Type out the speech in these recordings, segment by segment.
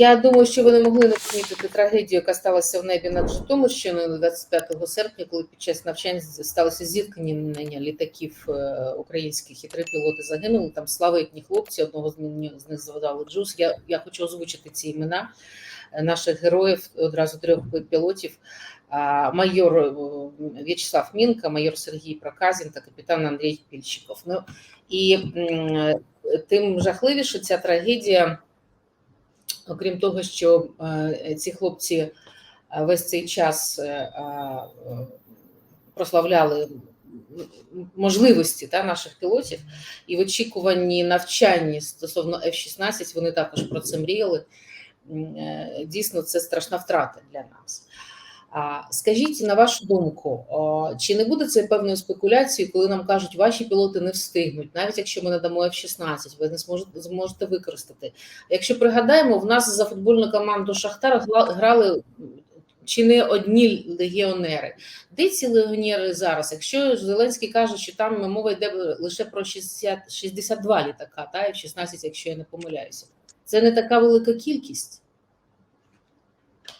Я думаю, що ви не могли не помітити трагедію, яка сталася в небі над Житомирщиною 25 серпня, коли під час навчань сталося зіткнення літаків е, українських і три пілоти загинули. Там славетні хлопці, одного з них звали Джус. Я, я хочу озвучити ці імена е, наших героїв, одразу трьох пілотів. Майор е, В'ячеслав Мінка, майор Сергій Проказін та капітан Андрій Пільщиков. Ну і тим жахливіше ця трагедія. Окрім того, що е, ці хлопці е, весь цей час е, прославляли можливості та, наших пілотів, і в очікуванні навчанні стосовно F-16 вони також про це мріяли. Дійсно, це страшна втрата для нас. А скажіть, на вашу думку, чи не буде це певною спекуляцією, коли нам кажуть, ваші пілоти не встигнуть, навіть якщо ми надамо F-16, ви не зможете використати. Якщо пригадаємо, в нас за футбольну команду Шахтар грали чи не одні легіонери. Де ці легіонери зараз? Якщо Зеленський каже, що там мова йде лише про 60, 62 літака, та F-16, якщо я не помиляюся, це не така велика кількість.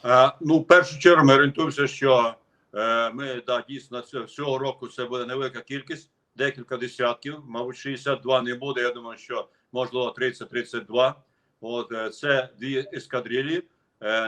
Е, Ну, в першу чергу ми орієнтуємося, що е, ми да, дійсно цього, року це буде невелика кількість, декілька десятків, мабуть, 62 не буде. Я думаю, що можливо 30-32. От е, це дві ескадрилі,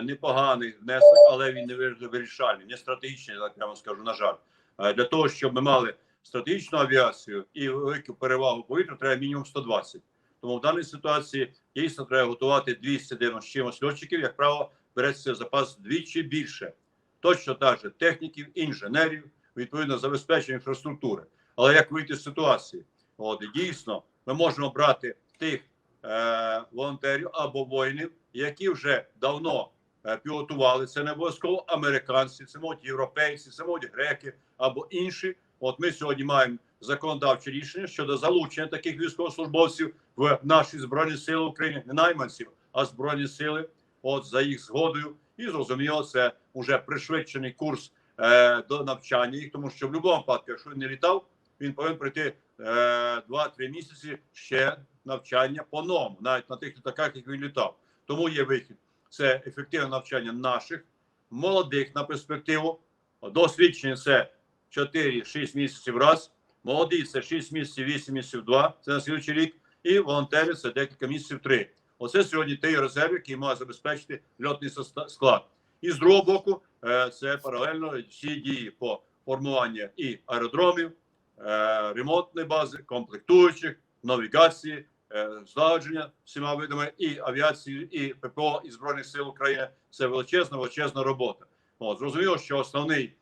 непоганий внесок, але він не вирішальний, не стратегічний, так прямо скажу, на жаль. Для того, щоб ми мали стратегічну авіацію і велику перевагу повітря, треба мінімум 120. Тому в даній ситуації дійсно треба готувати 290 з чимось льотчиків, як правило, береться запас двічі більше. Точно так же техніків, інженерів, відповідно забезпечення інфраструктури. Але як вийти з ситуації? От дійсно, ми можемо брати тих е, волонтерів або воїнів, які вже давно е, пілотували. Це не обов'язково американці, це можуть європейці, це можуть греки або інші. От ми сьогодні маємо законодавче рішення щодо залучення таких військовослужбовців в наші збройні сили України, не найманців, а збройні сили от за їх згодою, і зрозуміло, це вже пришвидшений курс е, до навчання їх, тому що в будь-якому випадку, якщо він не літав, він повинен пройти е, 2-3 місяці ще навчання по-новому, навіть на тих літаках, як він літав. Тому є вихід. Це ефективне навчання наших молодих на перспективу. Досвідчені це 4-6 місяців раз. Молоді це 6 місяців, 8 місяців, 2, це на слідчий рік. І волонтери це декілька місяців 3. Оце сьогодні той резерв, який має забезпечити льотний склад. І з другого боку, е, це паралельно всі дії по формуванню і аеродромів, е, ремонтної бази, комплектуючих, навігації, е, злагодження всіма видами і авіації, і ППО, і Збройних сил України. Це величезна, величезна робота. От, зрозуміло, що основний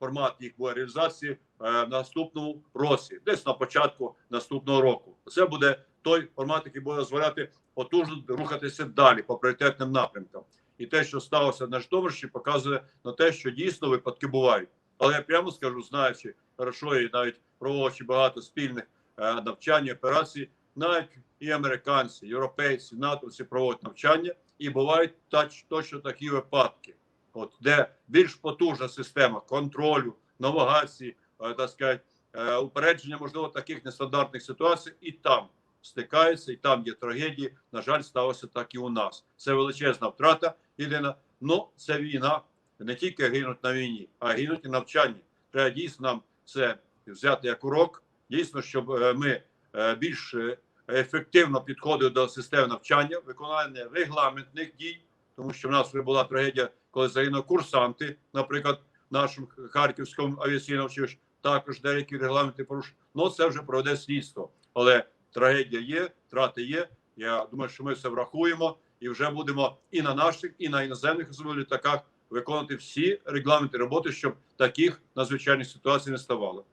формат їх буде реалізації в наступному році, десь на початку наступного року. Це буде той формат, який буде дозволяти потужно рухатися далі по пріоритетним напрямкам. І те, що сталося на Житомирщині, показує на те, що дійсно випадки бувають. Але я прямо скажу, знаючи хорошо і навіть проводячи багато спільних е, навчань, і операцій, навіть і американці, європейці, натовці проводять навчання, і бувають тач, точно такі випадки, от де більш потужна система контролю, навігації, е, так сказати, е, упередження можливо таких нестандартних ситуацій, і там стикаються, і там є трагедії. На жаль, сталося так і у нас. Це величезна втрата. Єдина, ну це війна. Не тільки гинуть на війні, а гинуть і навчанні. Треба дійсно нам це взяти як урок. Дійсно, щоб е, ми е, більш е, ефективно підходили до системи навчання, виконання регламентних дій, тому що в нас вже була трагедія, коли загинули курсанти, наприклад, в нашому харківському авіаційному також деякі регламенти порушені. Ну це вже проведе слідство. Але трагедія є, втрати є. Я думаю, що ми все врахуємо і вже будемо і на наших, і на іноземних літаках виконувати всі регламенти роботи, щоб таких надзвичайних ситуацій не ставало.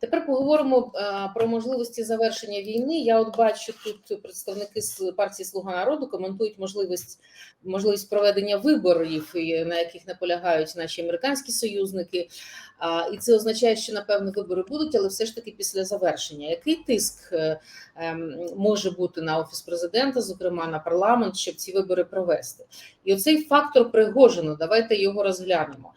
Тепер поговоримо е, про можливості завершення війни. Я от бачу тут представники партії Слуга народу коментують можливість можливість проведення виборів, на яких наполягають наші американські союзники. І це означає, що напевно вибори будуть, але все ж таки після завершення. Який тиск е, ем, може бути на офіс президента, зокрема на парламент, щоб ці вибори провести? І оцей фактор Пригожину, давайте його розглянемо.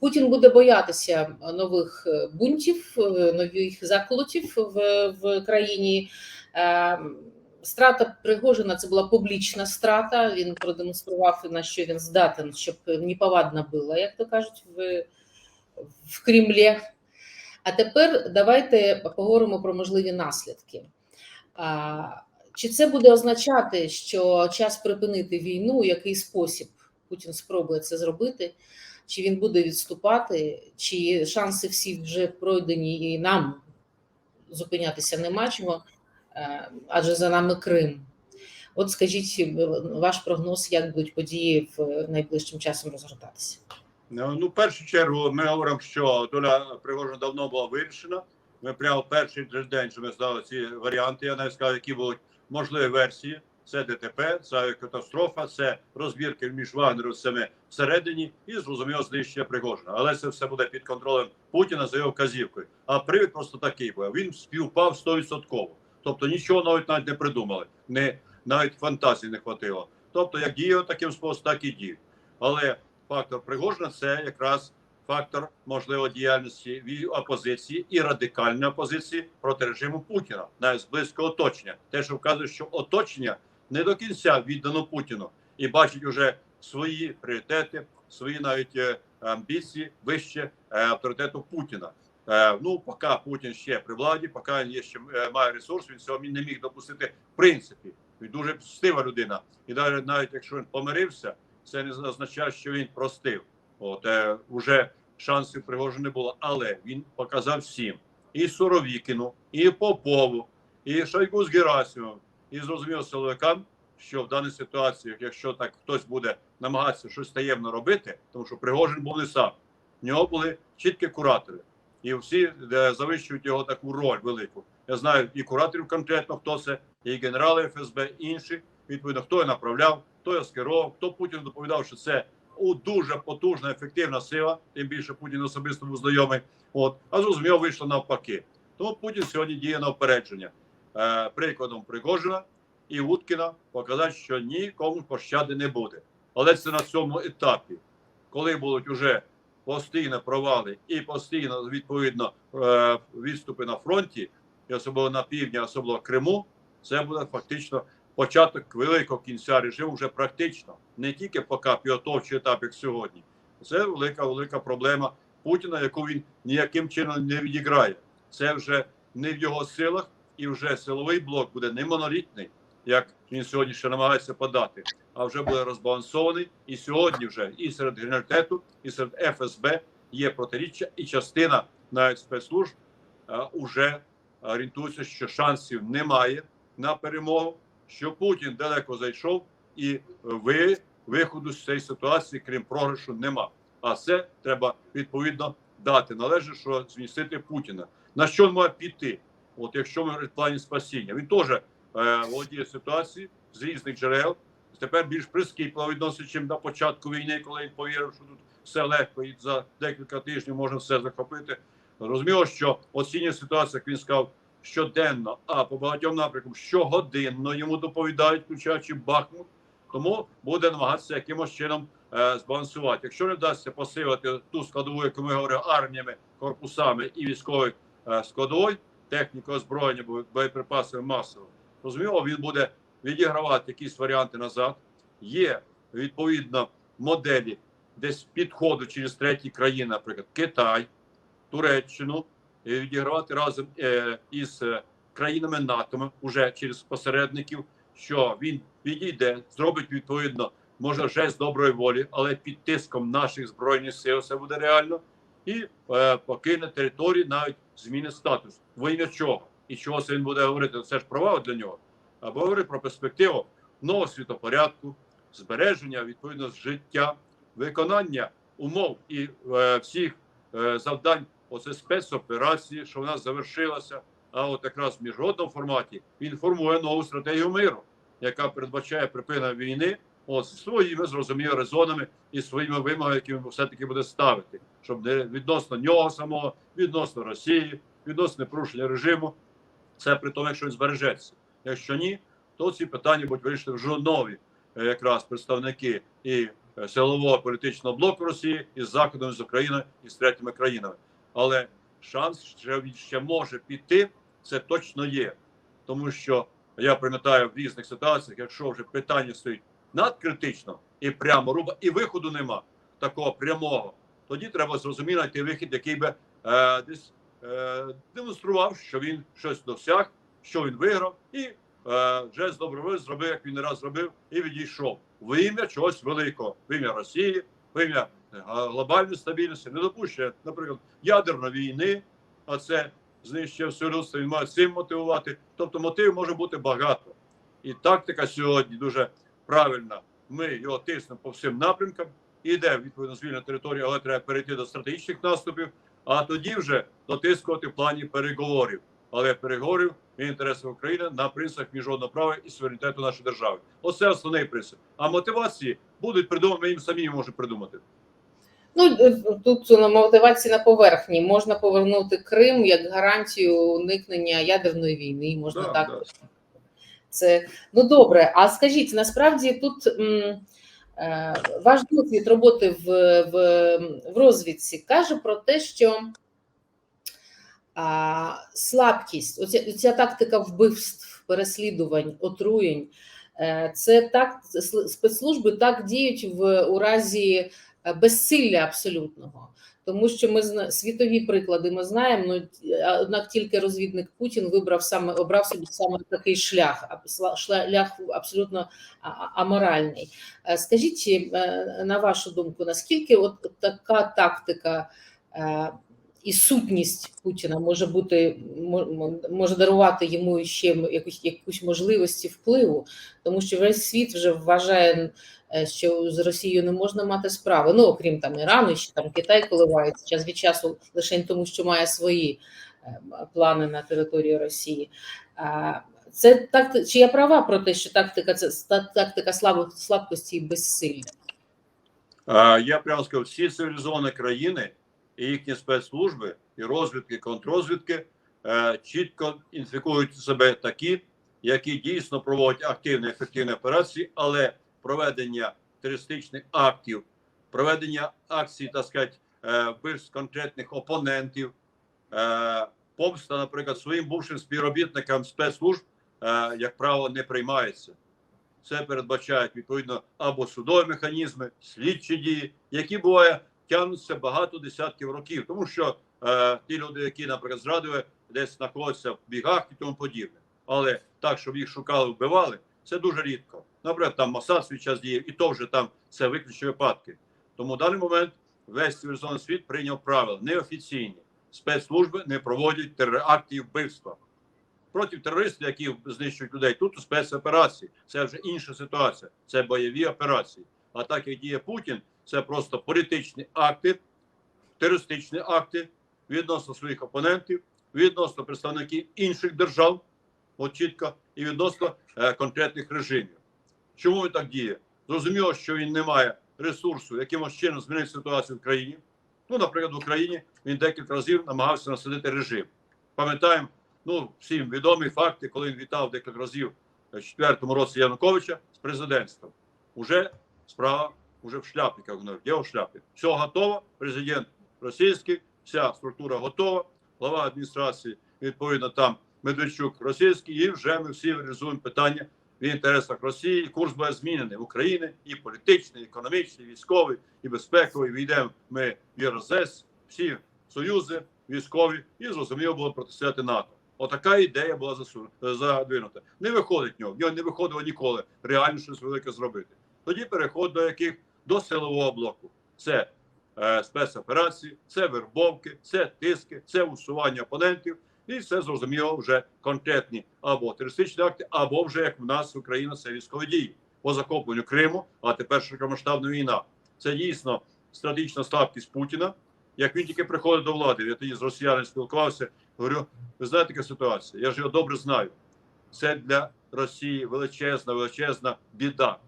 Путін буде боятися нових е, бунтів, е, нових заколотів в, в країні. Е, Страта Пригожина це була публічна страта. Він продемонстрував на що він здатен, щоб неповадно було, як то кажуть, в, в Кремлі. А тепер давайте поговоримо про можливі наслідки. Чи це буде означати, що час припинити війну, який спосіб Путін спробує це зробити? Чи він буде відступати, чи шанси всі вже пройдені, і нам зупинятися нема чого, е, адже за нами Крим. От скажіть ваш прогноз, як будуть події в найближчим часом розгортатися? Ну, ну, в першу чергу, ми говоримо, що доля Пригожина давно була вирішена. Ми прямо перший день, що ми здали ці варіанти, я навіть сказав, які будуть можливі версії. Це ДТП, це катастрофа, це розбірки між Вагнерівцями всередині і зрозуміло знищення Пригожина. Але це все буде під контролем Путіна за його вказівкою. А привід просто такий був. Він співпав 100%. Тобто нічого навіть навіть не придумали, не навіть фантазії не хватило. Тобто, як діяв таким способом, так і діяв. Але фактор Пригожина це якраз фактор можливо діяльності опозиції і радикальної опозиції проти режиму Путіна, навіть з близького оточення. Те, що вказує, що оточення не до кінця віддано Путіну і бачить уже свої пріоритети, свої навіть е, амбіції вище е, авторитету Путіна. Е, Ну, поки Путін ще при владі, поки він є ще має ресурс, він цього не міг допустити в принципі. Він дуже стива людина, і навіть навіть якщо він помирився, це не означає, що він простив. От е, уже шансів Пригожина не було, але він показав всім і Суровікіну, і Попову, і Шойгу з Герасимовим, і зрозумів силовикам, що в даній ситуації, якщо так хтось буде намагатися щось таємно робити, тому що Пригожин був не сам, в нього були чіткі куратори, і всі е, завищують його таку роль велику. Я знаю і кураторів конкретно, хто це, і генерали ФСБ, і інші. Відповідно, хто його направляв, хто його скерував, хто Путін доповідав, що це у дуже потужна, ефективна сила, тим більше Путін особисто був знайомий. От, а зрозуміло, вийшло навпаки. Тому Путін сьогодні діє на опередження. Е, прикладом Пригожина і Уткіна показати, що нікому пощади не буде. Але це на цьому етапі, коли будуть уже постійно провали і постійно відповідно е, відступи на фронті, і особливо на півдні, особливо Криму, це буде фактично початок великого кінця режиму вже практично, не тільки поки підготовчий етап, як сьогодні. Це велика велика проблема Путіна, яку він ніяким чином не відіграє. Це вже не в його силах, і вже силовий блок буде не монолітний, як він сьогодні ще намагається подати, а вже буде розбалансований. І сьогодні вже і серед генералітету, і серед ФСБ є протиріччя, і частина навіть спецслужб е, уже орієнтується, що шансів немає на перемогу, що Путін далеко зайшов, і ви виходу з цієї ситуації, крім програшу, нема. А це треба відповідно дати належить, що змістити Путіна. На що він має піти? От якщо ми в плані спасіння, він теж е, володіє ситуацією з різних джерел. Тепер більш прискіпливо відносить, ніж на початку війни, коли він повірив, що тут все легко і за декілька тижнів можна все захопити. Розуміло, що оцінює ситуацію, як він сказав, щоденно, а по багатьом напрямкам щогодинно йому доповідають, включаючи Бахмут. Тому буде намагатися якимось чином е, збалансувати. Якщо не вдасться посилити ту складову, яку ми говоримо, арміями, корпусами і військовою е, складовою, техніку озброєння, бо- боєприпасами масово, розуміло, він буде відігравати якісь варіанти назад. Є відповідно моделі десь підходу через треті країни, наприклад, Китай, Туреччину, і відігравати разом е, із е, країнами НАТО уже через посередників, що він відійде, зробить відповідно, може жест доброї волі, але під тиском наших збройних сил це буде реально, і е, покине територію, навіть змінить статус. Во ім'я чого? І чого це він буде говорити? Це ж провал для нього. Або говорить про перспективу нового світопорядку, збереження відповідно життя, виконання умов і е, всіх е, завдань оце спецоперації, що вона завершилася. А от якраз в міжнародному форматі він формує нову стратегію миру, яка передбачає припинення війни от, своїми зрозуміло резонами і своїми вимогами, які він все-таки буде ставити, щоб не відносно нього самого, відносно Росії, відносно порушення режиму. Це при тому, якщо він збережеться. Якщо ні, то ці питання будуть вирішені вже нові е, якраз представники і е, силового політичного блоку Росії із Заходом, з Україною і з третіми країнами. Але шанс, що він ще може піти, це точно є, тому що я пам'ятаю в різних ситуаціях, якщо вже питання стоїть надкритично і прямо руба, і виходу нема такого прямого, тоді треба зрозуміло знайти вихід, який би е, десь е, демонстрував, що він щось досяг, що він виграв, і е, вже добровольно зробив, як він не раз зробив, і відійшов в ім'я чогось великого, в ім'я Росії, в ім'я е, глобальної стабільності, не допущення, наприклад, ядерної війни, а це знищує все людство, він має цим мотивувати. Тобто мотивів може бути багато. І тактика сьогодні дуже правильна. Ми його тиснемо по всім напрямкам, іде відповідно звільна територія, але треба перейти до стратегічних наступів, а тоді вже дотискувати в плані переговорів. Але переговорів в інтересах України на принципах міжнародного права і суверенітету нашої держави. Оце основний принцип. А мотивації будуть придумані, ми їм самі можемо придумати. Ну е, тут на мотивації на поверхні можна повернути Крим як гарантію уникнення ядерної війни. Можна Да, так. да. Це ну добре. А скажіть, насправді тут м, е, ваш досвід роботи в, в, в розвідці каже про те, що а, слабкість, оця, оця тактика вбивств, переслідувань, отруєнь, е, це так спецслужби так діють в у разі е, безсилля абсолютного. Тому що ми світові приклади ми знаємо, ну однак тільки розвідник Путін вибрав саме обрав собі саме такий шлях, шлях абсолютно аморальний. Е, Скажіть, е, на вашу думку, наскільки от така тактика е, і сутність Путіна може бути може дарувати йому ще якусь якусь можливості впливу, тому що весь світ вже вважає, е, що з Росією не можна мати справи. Ну окрім там Ірану, ще там Китай коливається час від часу лише тому, що має свої е, плани на території Росії. Це так, чи я права про те, що тактика це тактика слабкості і безсилля? Я прямо скажу, всі цивілізовані країни і їхні спецслужби, і розвідки, і контррозвідки е, чітко інфікують себе такі, які дійсно проводять активні ефективні операції, але проведення терористичних актів, проведення акцій, так сказати, е, вбивств конкретних опонентів, е, помста, наприклад, своїм бувшим співробітникам спецслужб, е, як правило, не приймається. Це передбачають відповідно або судові механізми, слідчі дії, які буває тягнуться багато десятків років, тому що е, ті люди, які, наприклад, зрадили, десь знаходяться в бігах і тому подібне. Але так, щоб їх шукали, вбивали, це дуже рідко. Наприклад, там Масад свій час діяв, і то вже там це виключні випадки. Тому в даний момент весь цивілізований світ прийняв правила неофіційні. Спецслужби не проводять теракти і вбивства проти терористів, які знищують людей. Тут спецоперації. Це вже інша ситуація. Це бойові операції. А так як діє Путін, це просто політичні акти, терористичні акти відносно своїх опонентів, відносно представників інших держав, от чітко, і відносно е, конкретних режимів. Чому він так діє? Зрозуміло, що він не має ресурсу, якимось чином змінити ситуацію в країні. Ну, наприклад, в Україні він декілька разів намагався насадити режим. Пам'ятаємо, ну всім відомі факти, коли він вітав декілька разів в четвертому році Януковича з президентством. Уже справа уже в шляпі, як говорять, я в шляпі. Все готово, президент російський, вся структура готова, глава адміністрації, відповідно, там Медведчук російський, і вже ми всі реалізуємо питання в інтересах Росії. Курс буде змінений в Україні і політичний, і економічний, і військовий, і безпековий. Війдемо ми в ЄРСС, всі союзи військові, і зрозуміло було протистояти НАТО. Отака ідея була засу... задвинута. Не виходить в нього. В нього не виходило ніколи реально щось велике зробити. Тоді переход до яких до силового блоку. Це е, спецоперації, це вербовки, це тиски, це усування опонентів, і це зрозуміло вже конкретні або терористичні акти, або вже як в нас Україна це військові дії по захопленню Криму, а тепер широкомасштабна війна. Це дійсно стратегічна слабкість Путіна. Як він тільки приходить до влади, я тоді з росіянами спілкувався. Говорю, ви знаєте, яка ситуація? Я ж його добре знаю. Це для Росії величезна, величезна біда.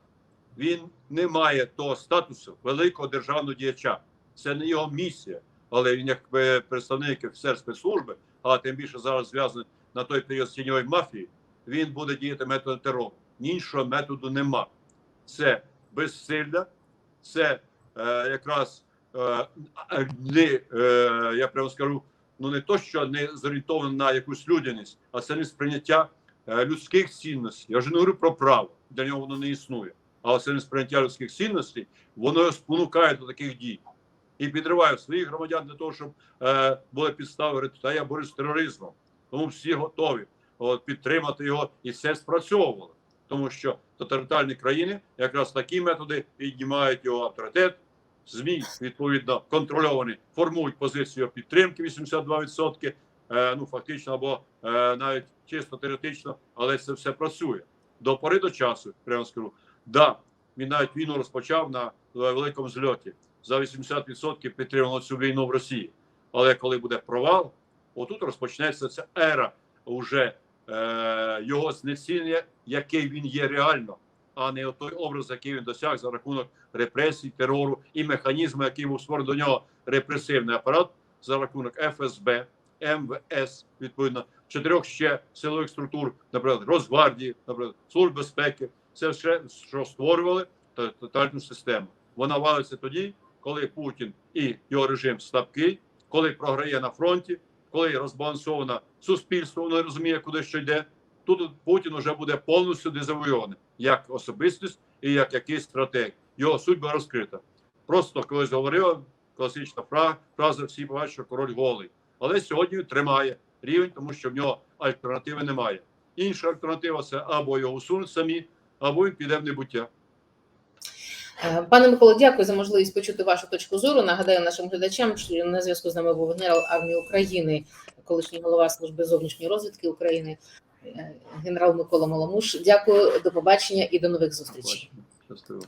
Він не має того статусу великого державного діяча. Це не його місія. Але він, як е, представник офіцер спецслужби, а тим більше зараз зв'язаний на той період з тіньової мафії, він буде діяти методом терору. Іншого методу нема. Це безсилля, це е, якраз е, не, е, я прямо скажу, ну не то, що не зорієнтовано на якусь людяність, а це не сприйняття е, людських цінностей. Я вже не говорю про право, для нього воно не існує. Але це несприйняття людських цінностей, воно спонукає до таких дій і підриває своїх громадян для того, щоб е, були підстави говорити, та я борюсь з тероризмом. Тому всі готові от, підтримати його, і це спрацьовувало. Тому що тоталітарні країни якраз такі методи піднімають його авторитет. ЗМІ відповідно контрольовані, формують позицію підтримки 82%, е, ну фактично або е, навіть чисто теоретично, але це все працює. До пори до часу, прямо скажу, да, він навіть війну розпочав на великому зльоті. За 80% підтримало цю війну в Росії. Але коли буде провал, отут розпочнеться ця ера уже е, його знецінення, який він є реально, а не той образ, який він досяг за рахунок репресій, терору і механізму, який був створений до нього репресивний апарат за рахунок ФСБ, МВС, відповідно, чотирьох ще силових структур, наприклад, Росгвардії, наприклад, Служб безпеки. Це все, що створювали та- тотальну систему. Вона валиться тоді, коли Путін і його режим слабкий, коли програє на фронті, коли розбалансоване суспільство, воно розуміє, куди що йде. Тут Путін вже буде повністю дезавойований як особистість і як якийсь стратег. Його судьба розкрита. Просто колись говорив класична фраза, всі бачать, що король голий. Але сьогодні тримає рівень, тому що в нього альтернативи немає. Інша альтернатива це або його усунуть самі, або він піде в небуття. Е, Пане Миколо, дякую за можливість почути вашу точку зору. Нагадаю нашим глядачам, що на зв'язку з нами був генерал армії України, колишній голова служби зовнішньої розвідки України, е, генерал Микола Маломуш. Дякую, до побачення і до нових зустрічей. Щасливо.